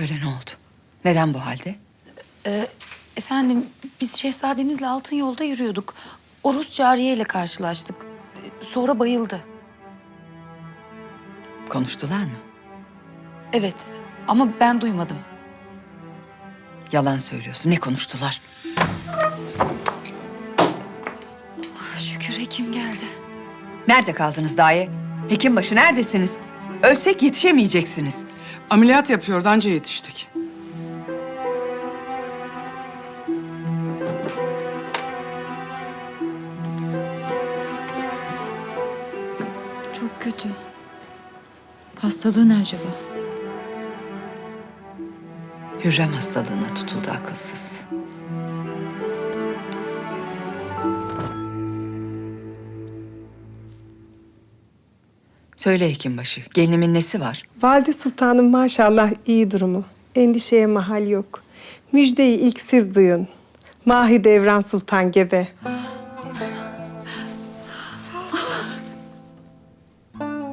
Söyle ne oldu? Neden bu halde? Ee, efendim biz şehzademizle altın yolda yürüyorduk. O Rus cariye ile karşılaştık. Ee, Sonra bayıldı. Konuştular mı? Evet ama ben duymadım. Yalan söylüyorsun. Ne konuştular? Şükür hekim geldi. Nerede kaldınız daye? Hekimbaşı neredesiniz? Ölsek yetişemeyeceksiniz. Ameliyat yapıyordu anca yetiştik. Çok kötü. Hastalığı ne acaba? Hürrem hastalığına tutuldu akılsız. Söyle hekimbaşı, gelinimin nesi var? Valide Sultan'ın maşallah iyi durumu. Endişeye mahal yok. Müjdeyi ilk siz duyun. Mahidevran Sultan gebe.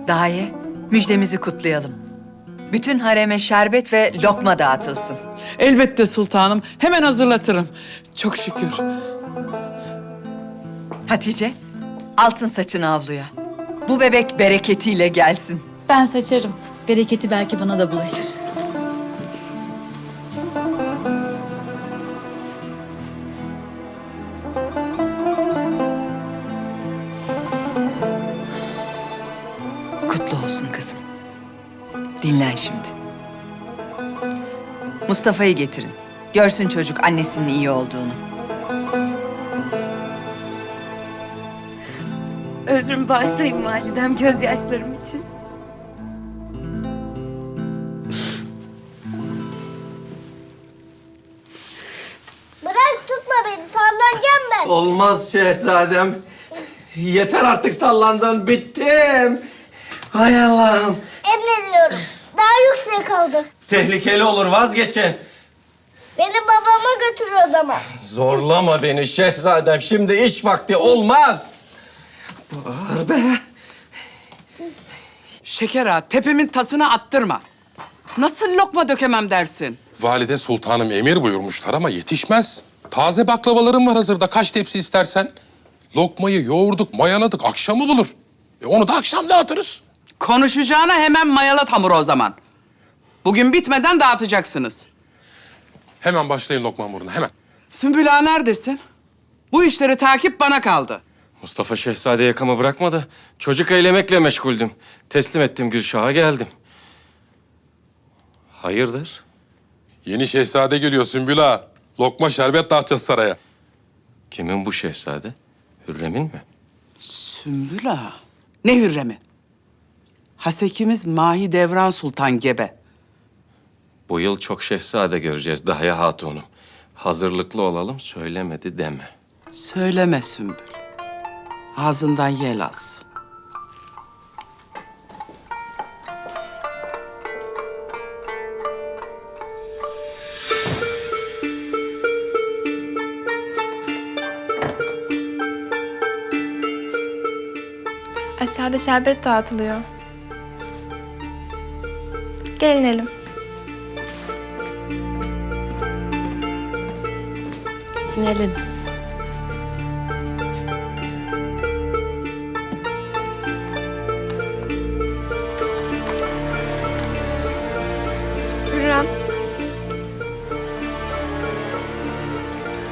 Daye, müjdemizi kutlayalım. Bütün hareme şerbet ve lokma dağıtılsın. Elbette sultanım. Hemen hazırlatırım. Çok şükür. Hatice, altın saçını avluya. Bu bebek bereketiyle gelsin. Ben saçarım. Bereketi belki bana da bulaşır. Kutlu olsun kızım. Dinlen şimdi. Mustafa'yı getirin. Görsün çocuk annesinin iyi olduğunu. Özrümü bağışlayın validem gözyaşlarım için. Bırak tutma beni sallanacağım ben. Olmaz şehzadem. Yeter artık sallandın. Bittim. Hay Allah'ım. Emrediyorum. Daha yüksek kaldı. Tehlikeli olur vazgeçin. Beni babama götür odama. Zorlama beni şehzadem. Şimdi iş vakti olmaz. Bağır be. Şeker ağa, tepemin tasını attırma. Nasıl lokma dökemem dersin? Valide sultanım emir buyurmuşlar ama yetişmez. Taze baklavalarım var hazırda. Kaç tepsi istersen. Lokmayı yoğurduk, mayaladık. Akşamı bulur. E onu da akşam dağıtırız. Konuşacağına hemen mayalat hamuru o zaman. Bugün bitmeden dağıtacaksınız. Hemen başlayın lokma hamuruna, hemen. Sümbül ağa neredesin? Bu işleri takip bana kaldı. Mustafa Şehzade yakamı bırakmadı. Çocuk eylemekle meşguldüm. Teslim ettim Gülşah'a geldim. Hayırdır? Yeni şehzade geliyor Sümbül Ağa. Lokma şerbet dağıtacağız saraya. Kimin bu şehzade? Hürrem'in mi? Sümbül ağa. Ne hürremi? Hasekimiz Mahidevran Sultan Gebe. Bu yıl çok şehzade göreceğiz Dahya Hatun'um. Hazırlıklı olalım söylemedi deme. Söyleme Sümbül. Ağzından yel az. Aşağıda şerbet dağıtılıyor. Gelin elim. İnelim.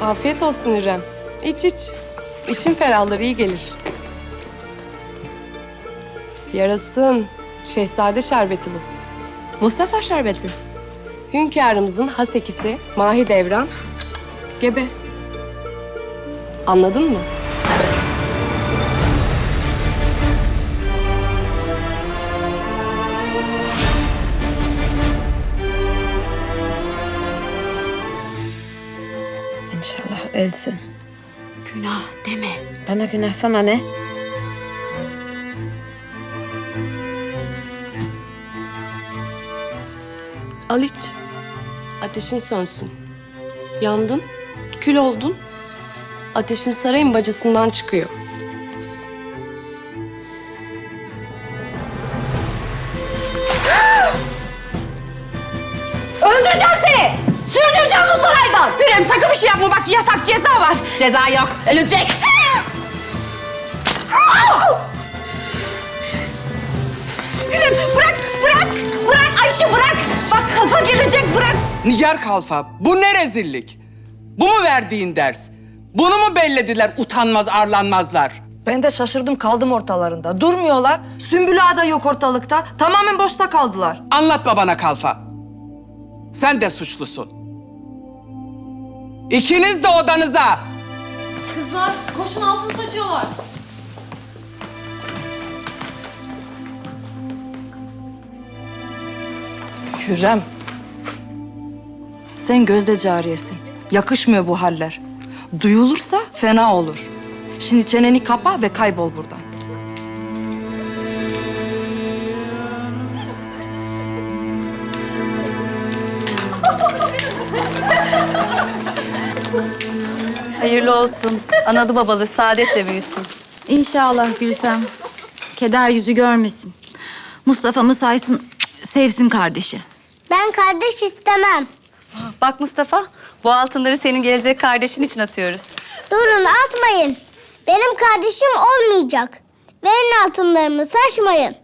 Afiyet olsun İrem. İç iç. İçin ferahlar iyi gelir. Yarasın. Şehzade şerbeti bu. Mustafa şerbeti. Hünkârımızın hasekisi Mahidevran gebe. Anladın mı? İnşallah ölsün. Günah deme. Bana günah sana ne? Al iç. Ateşin sönsün. Yandın, kül oldun. Ateşin sarayın bacasından çıkıyor. Öldür ceza var. Ceza yok. Ölecek. Bırak, bırak, bırak Ayşe bırak. Bak kalfa gelecek bırak. Nigar Kalfa, bu ne rezillik? Bu mu verdiğin ders? Bunu mu bellediler utanmaz arlanmazlar? Ben de şaşırdım kaldım ortalarında. Durmuyorlar. Sümbül Ağa da yok ortalıkta. Tamamen boşta kaldılar. Anlat babana Kalfa. Sen de suçlusun. İkiniz de odanıza. Kızlar koşun altın saçıyorlar. Hürrem. Sen gözde cariyesin. Yakışmıyor bu haller. Duyulursa fena olur. Şimdi çeneni kapa ve kaybol buradan. Hayırlı olsun. Analı babalı saadetle büyüsün. İnşallah Gülfem. Keder yüzü görmesin. Mustafa'mı saysın, sevsin kardeşi. Ben kardeş istemem. Bak Mustafa, bu altınları senin gelecek kardeşin için atıyoruz. Durun atmayın. Benim kardeşim olmayacak. Verin altınlarımı saçmayın.